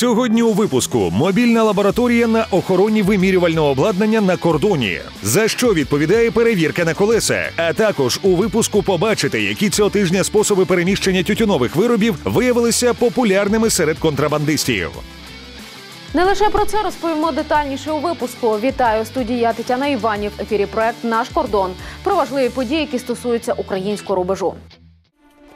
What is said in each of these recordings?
Сьогодні у випуску мобільна лабораторія на охороні вимірювального обладнання на кордоні. За що відповідає перевірка на колеса? А також у випуску побачите, які цього тижня способи переміщення тютюнових виробів виявилися популярними серед контрабандистів. Не лише про це розповімо детальніше у випуску. Вітаю студія Тетяна Іванів. Ефірі проект Наш кордон про важливі події, які стосуються українського рубежу.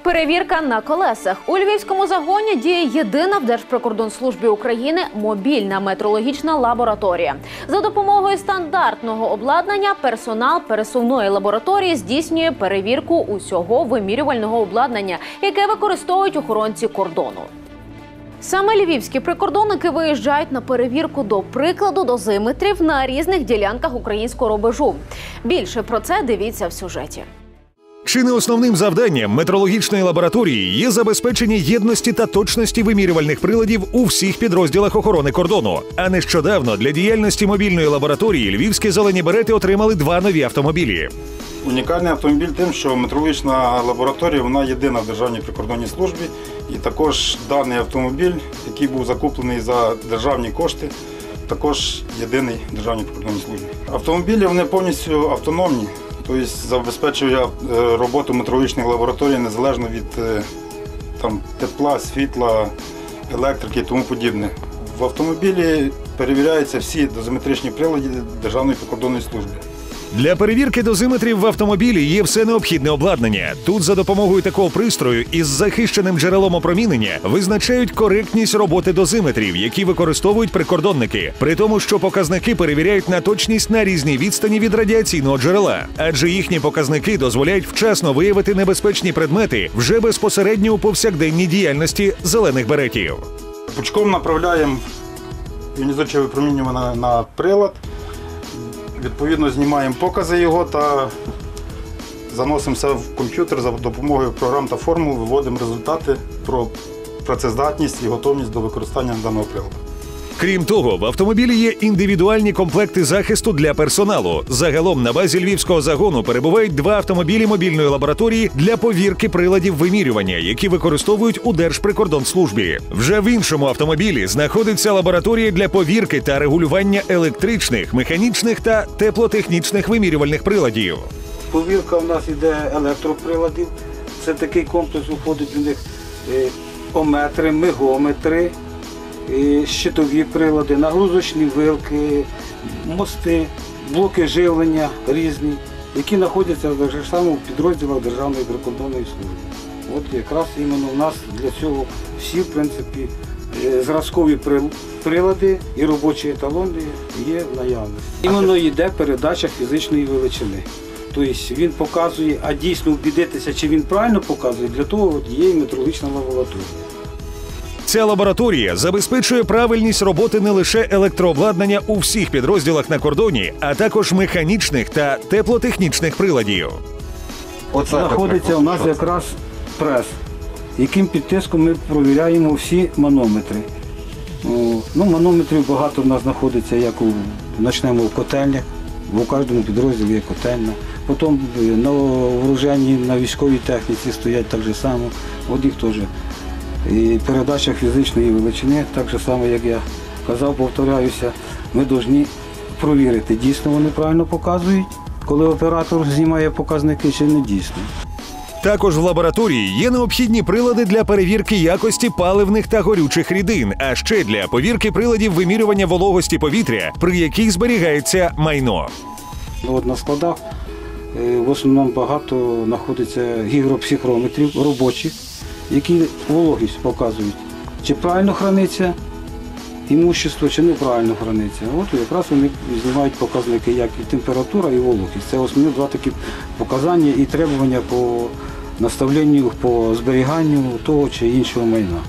Перевірка на колесах у львівському загоні діє єдина в Держприкордонслужбі України мобільна метрологічна лабораторія. За допомогою стандартного обладнання персонал пересувної лабораторії здійснює перевірку усього вимірювального обладнання, яке використовують охоронці кордону. Саме львівські прикордонники виїжджають на перевірку до прикладу дозиметрів на різних ділянках українського рубежу. Більше про це дивіться в сюжеті. Чи не основним завданням метрологічної лабораторії є забезпечення єдності та точності вимірювальних приладів у всіх підрозділах охорони кордону? А нещодавно для діяльності мобільної лабораторії львівські зелені берети отримали два нові автомобілі. Унікальний автомобіль тим, що метрологічна лабораторія вона єдина в Державній прикордонній службі. І також даний автомобіль, який був закуплений за державні кошти, також єдиний Державній прикордонній службі. Автомобілі вони повністю автономні, тобто забезпечує я роботу метрологічних лабораторій незалежно від е, там, тепла, світла, електрики і тому подібне. В автомобілі перевіряються всі дозиметричні прилади Державної прикордонної служби. Для перевірки дозиметрів в автомобілі є все необхідне обладнання. Тут за допомогою такого пристрою із захищеним джерелом опромінення визначають коректність роботи дозиметрів, які використовують прикордонники, при тому, що показники перевіряють на точність на різній відстані від радіаційного джерела, адже їхні показники дозволяють вчасно виявити небезпечні предмети вже безпосередньо у повсякденній діяльності зелених беретів. Пучком направляємо іонізуюче випромінювання на прилад. Відповідно, знімаємо покази його та заносимо все в комп'ютер за допомогою програм та формул, виводимо результати про працездатність і готовність до використання даного приладу. Крім того, в автомобілі є індивідуальні комплекти захисту для персоналу. Загалом на базі львівського загону перебувають два автомобілі мобільної лабораторії для повірки приладів вимірювання, які використовують у Держприкордонслужбі. Вже в іншому автомобілі знаходиться лабораторія для повірки та регулювання електричних, механічних та теплотехнічних вимірювальних приладів. Повірка у нас йде електроприладів. Це такий комплекс входить у них е, ометри, мегометри, щитові прилади, нагрузочні вилки, мости, блоки живлення різні, які знаходяться в так само підрозділах Державної прикордонної служби. От якраз іменно у нас для цього всі, в принципі, е, зразкові прилади і робочі еталони є в наявності. Іменно йде передача фізичної величини. Тобто він показує, а дійсно убідитися, чи він правильно показує, для того є і метрологічна лабораторія. Ця лабораторія забезпечує правильність роботи не лише електрообладнання у всіх підрозділах на кордоні, а також механічних та теплотехнічних приладів. От знаходиться у нас якраз прес, яким під тиском ми провіряємо всі манометри. Ну, манометрів багато в нас знаходиться, як у почнемо в котельнях, бо у кожному підрозділі є котельня. Потім е, на вооруженні, на військовій техніці стоять так же само, от їх теж. І передача фізичної величини, так же само, як я казав, повторяюся, ми повинні провірити, дійсно вони правильно показують, коли оператор знімає показники чи не дійсно. Також в лабораторії є необхідні прилади для перевірки якості паливних та горючих рідин, а ще для повірки приладів вимірювання вологості повітря, при якій зберігається майно. Ну, От на складах е, в основному багато знаходиться гігропсихрометрів робочих, які вологість показують, чи правильно храниться імущество, чи неправильно храниться. От якраз вони знімають показники, як і температура, і вологість. Це основні два такі показання і требування по наставленню, по зберіганню того чи іншого майна.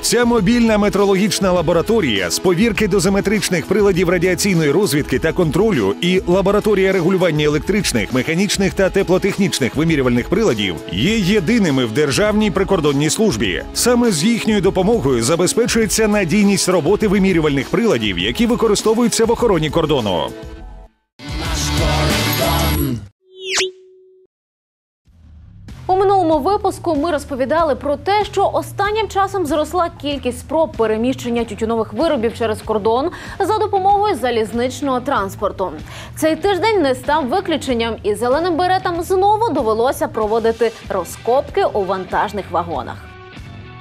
Ця мобільна метрологічна лабораторія з повірки дозиметричних приладів радіаційної розвідки та контролю і лабораторія регулювання електричних, механічних та теплотехнічних вимірювальних приладів є єдиними в державній прикордонній службі. Саме з їхньою допомогою забезпечується надійність роботи вимірювальних приладів, які використовуються в охороні кордону. Минулому випуску ми розповідали про те, що останнім часом зросла кількість спроб переміщення тютюнових виробів через кордон за допомогою залізничного транспорту. Цей тиждень не став виключенням, і зеленим беретам знову довелося проводити розкопки у вантажних вагонах.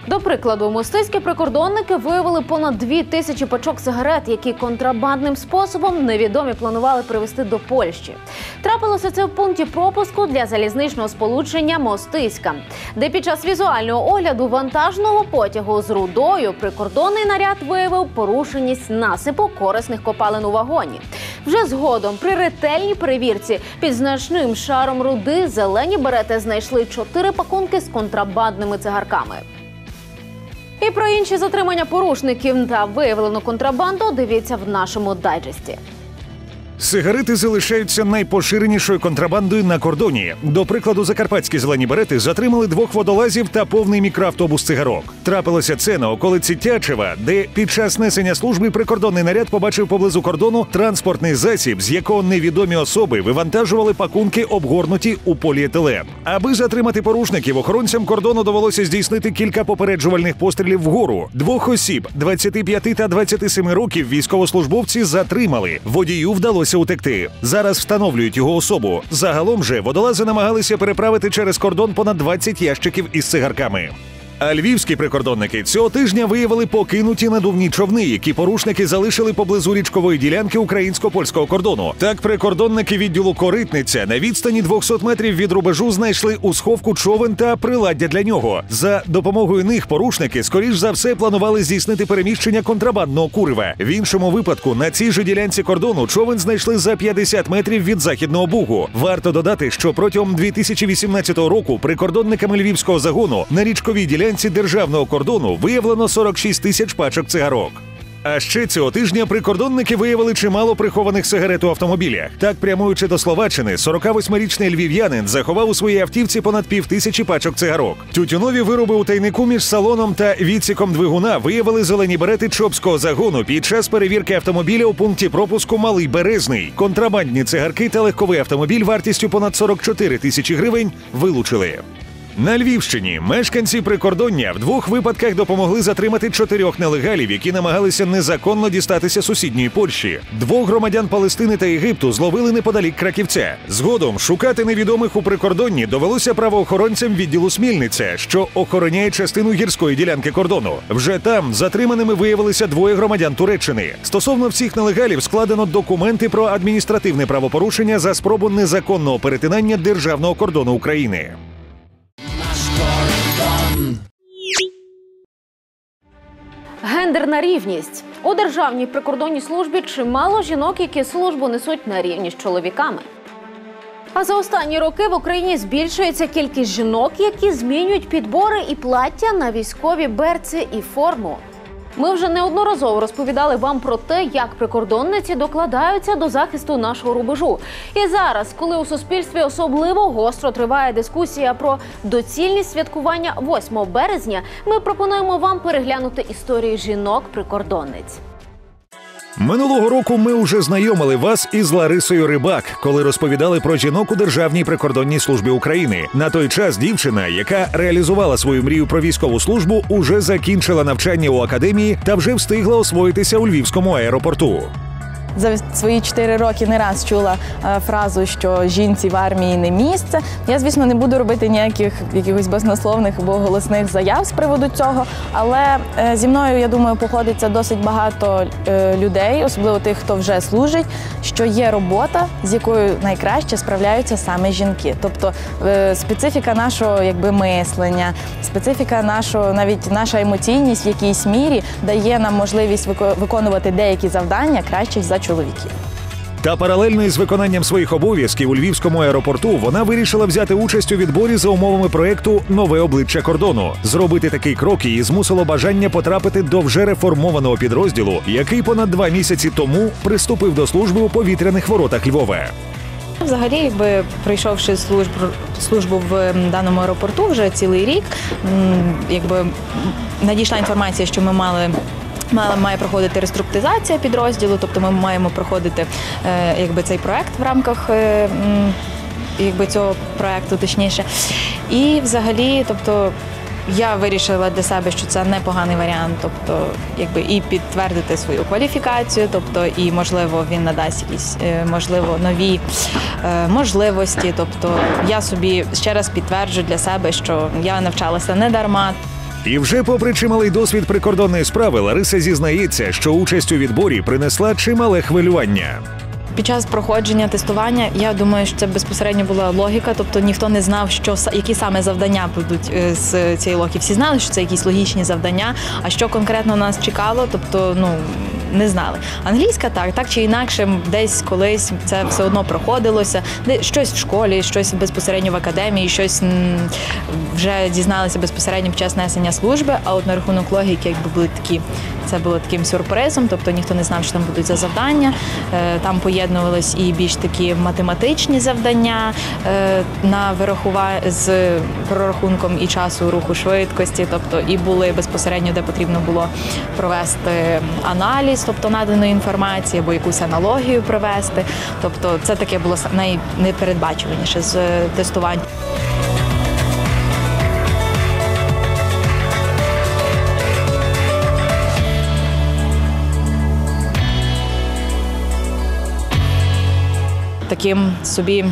До прикладу, мостиські прикордонники виявили понад дві тисячі пачок сигарет, які контрабандним способом невідомі планували привезти до Польщі. Трапилося це в пункті пропуску для залізничного сполучення Мостиська, де під час візуального огляду вантажного потягу з рудою прикордонний наряд виявив порушеність насипу корисних копалин у вагоні. Вже згодом при ретельній перевірці під значним шаром руди зелені берети знайшли чотири пакунки з контрабандними цигарками. І про інші затримання порушників та виявлену контрабанду дивіться в нашому дайджесті. Сигарети залишаються найпоширенішою контрабандою на кордоні. До прикладу, закарпатські зелені берети затримали двох водолазів та повний мікроавтобус цигарок. Трапилося це на околиці Тячева, де під час несення служби прикордонний наряд побачив поблизу кордону транспортний засіб, з якого невідомі особи вивантажували пакунки, обгорнуті у поліетилен. Аби затримати порушників, охоронцям кордону довелося здійснити кілька попереджувальних пострілів вгору. Двох осіб 25 та 27 років військовослужбовці затримали. Водію вдалося утекти. Зараз встановлюють його особу. Загалом же водолази намагалися переправити через кордон понад 20 ящиків із цигарками. А львівські прикордонники цього тижня виявили покинуті надувні човни, які порушники залишили поблизу річкової ділянки українсько-польського кордону. Так, прикордонники відділу Коритниця на відстані 200 метрів від рубежу знайшли у сховку човен та приладдя для нього. За допомогою них порушники, скоріш за все, планували здійснити переміщення контрабандного курива. В іншому випадку на цій же ділянці кордону човен знайшли за 50 метрів від західного бугу. Варто додати, що протягом 2018 року прикордонниками львівського загону на річковій ділянці державного кордону виявлено 46 тисяч пачок цигарок. А ще цього тижня прикордонники виявили чимало прихованих сигарет у автомобілях. Так, прямуючи до Словаччини, 48-річний львів'янин заховав у своїй автівці понад півтисячі пачок цигарок. Тютюнові вироби у тайнику між салоном та відсіком двигуна виявили зелені берети чопського загону під час перевірки автомобіля у пункті пропуску Малий Березний. Контрабандні цигарки та легковий автомобіль вартістю понад 44 тисячі гривень вилучили. На Львівщині мешканці прикордоння в двох випадках допомогли затримати чотирьох нелегалів, які намагалися незаконно дістатися сусідньої Польщі. Двох громадян Палестини та Єгипту зловили неподалік краківця. Згодом шукати невідомих у прикордонні довелося правоохоронцям відділу Смільниця, що охороняє частину гірської ділянки кордону. Вже там затриманими виявилися двоє громадян Туреччини. Стосовно всіх нелегалів складено документи про адміністративне правопорушення за спробу незаконного перетинання державного кордону України. Гендерна рівність у державній прикордонній службі чимало жінок, які службу несуть на рівні з чоловіками. А за останні роки в Україні збільшується кількість жінок, які змінюють підбори і плаття на військові берці і форму. Ми вже неодноразово розповідали вам про те, як прикордонниці докладаються до захисту нашого рубежу. І зараз, коли у суспільстві особливо гостро триває дискусія про доцільність святкування 8 березня, ми пропонуємо вам переглянути історії жінок-прикордонниць. Минулого року ми вже знайомили вас із Ларисою Рибак, коли розповідали про жінок у Державній прикордонній службі України. На той час дівчина, яка реалізувала свою мрію про військову службу, уже закінчила навчання у академії та вже встигла освоїтися у львівському аеропорту. За свої чотири роки не раз чула е, фразу, що жінці в армії не місце. Я, звісно, не буду робити ніяких якихось баснословних або голосних заяв з приводу цього. Але е, зі мною, я думаю, походиться досить багато е, людей, особливо тих, хто вже служить, що є робота, з якою найкраще справляються саме жінки. Тобто специфіка нашого якби мислення, специфіка нашого, навіть наша емоційність в якійсь мірі дає нам можливість виконувати деякі завдання краще за чоловіків. Та паралельно із виконанням своїх обов'язків у львівському аеропорту вона вирішила взяти участь у відборі за умовами проекту Нове обличчя кордону. Зробити такий крок її змусило бажання потрапити до вже реформованого підрозділу, який понад два місяці тому приступив до служби у повітряних воротах Львова. Взагалі, якби пройшовши службу службу в даному аеропорту вже цілий рік, якби надійшла інформація, що ми мали. Має проходити реструктизація підрозділу, тобто ми маємо проходити е, якби цей проект в рамках е, якби цього проекту, точніше. І взагалі, тобто. Я вирішила для себе, що це непоганий варіант, тобто, якби і підтвердити свою кваліфікацію, тобто, і можливо він надасть якісь е, можливо нові е, можливості. Тобто, я собі ще раз підтверджу для себе, що я навчалася не дарма, І вже попри чималий досвід прикордонної справи, Лариса зізнається, що участь у відборі принесла чимале хвилювання. Під час проходження тестування я думаю, що це безпосередньо була логіка, тобто ніхто не знав, що які саме завдання будуть е, з цієї логіки. Всі знали, що це якісь логічні завдання. А що конкретно нас чекало, тобто ну не знали. Англійська так, так чи інакше, десь колись це все одно проходилося. Де щось в школі, щось безпосередньо в академії, щось вже дізналися безпосередньо під час несення служби. А от на рахунок логіки, якби були такі, це було таким сюрпризом, тобто ніхто не знав, що там будуть за завдання. Е, Там поєднувались і більш такі математичні завдання е, на вирахування з прорахунком і часу руху швидкості, тобто і були безпосередньо, де потрібно було провести аналіз, тобто наданої інформації або якусь аналогію провести. Тобто, це таке було найнепередбачуваніше з е, тестувань. Таким собі.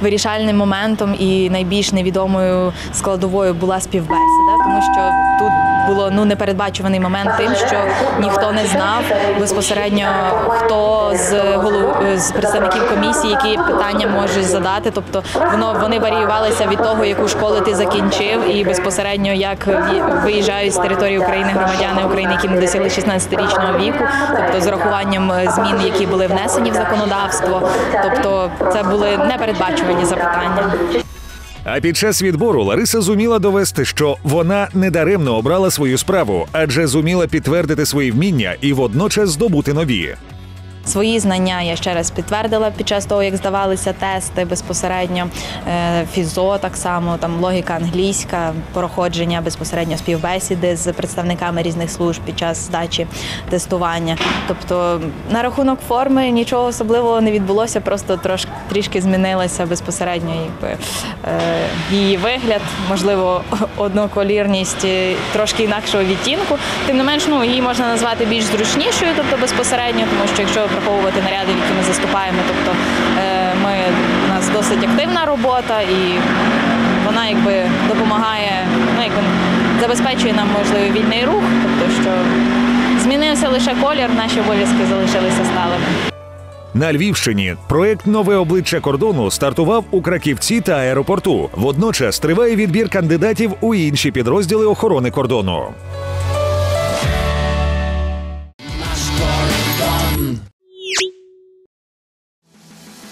Вирішальним моментом і найбільш невідомою складовою була співбесіда, тому що тут було ну непередбачуваний момент тим, що ніхто не знав безпосередньо хто з голов з представників комісії, які питання можуть задати. Тобто воно вони варіювалися від того, яку школу ти закінчив, і безпосередньо як виїжджають з території України громадяни України, які не досягли 16-річного віку, тобто з урахуванням е, змін, які були внесені в законодавство. Тобто це були непередбачувані запитання. А під час відбору Лариса зуміла довести, що вона недаремно обрала свою справу, адже зуміла підтвердити свої вміння і водночас здобути нові. Свої знання я ще раз підтвердила під час того, як здавалися тести безпосередньо. Е, Фізо так само, там логіка англійська, проходження безпосередньо співбесіди з представниками різних служб під час здачі тестування. Тобто на рахунок форми нічого особливого не відбулося, просто трош, трішки змінилася безпосередньо якби, е, її вигляд, можливо, одноколірність е, трошки інакшого відтінку. Тим не менш, ну її можна назвати більш зручнішою, тобто безпосередньо, тому що якщо враховувати наряди, які ми заступаємо, тобто е, ми у нас досить активна робота і вона якби допомагає, ну якби забезпечує нам можливий вільний рух, тобто що змінився лише колір, наші обов'язки залишилися сталими. На Львівщині проект Нове обличчя кордону стартував у Краківці та аеропорту. Водночас триває відбір кандидатів у інші підрозділи охорони кордону.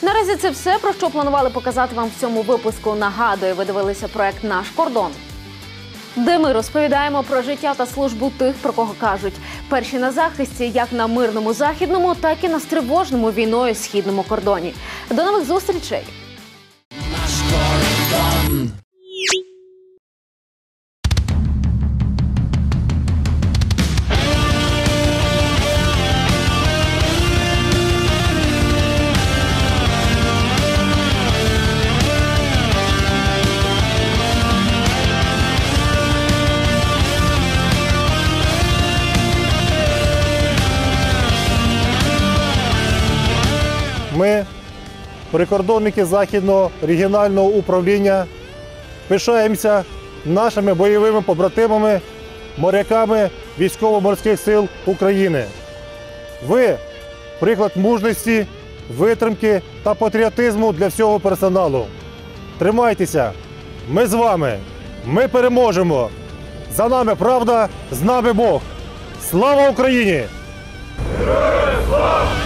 Наразі це все про що планували показати вам в цьому випуску. Нагадую, ви дивилися проект Наш кордон. Де ми розповідаємо про життя та службу тих, про кого кажуть, перші на захисті як на мирному західному, так і на стривожному війною східному кордоні. До нових зустрічей! Ми, прикордонники Західного регіонального управління, пишаємося нашими бойовими побратимами, моряками військово-морських сил України. Ви приклад мужності, витримки та патріотизму для всього персоналу. Тримайтеся! Ми з вами! Ми переможемо! За нами правда, з нами Бог! Слава Україні! Героям слава!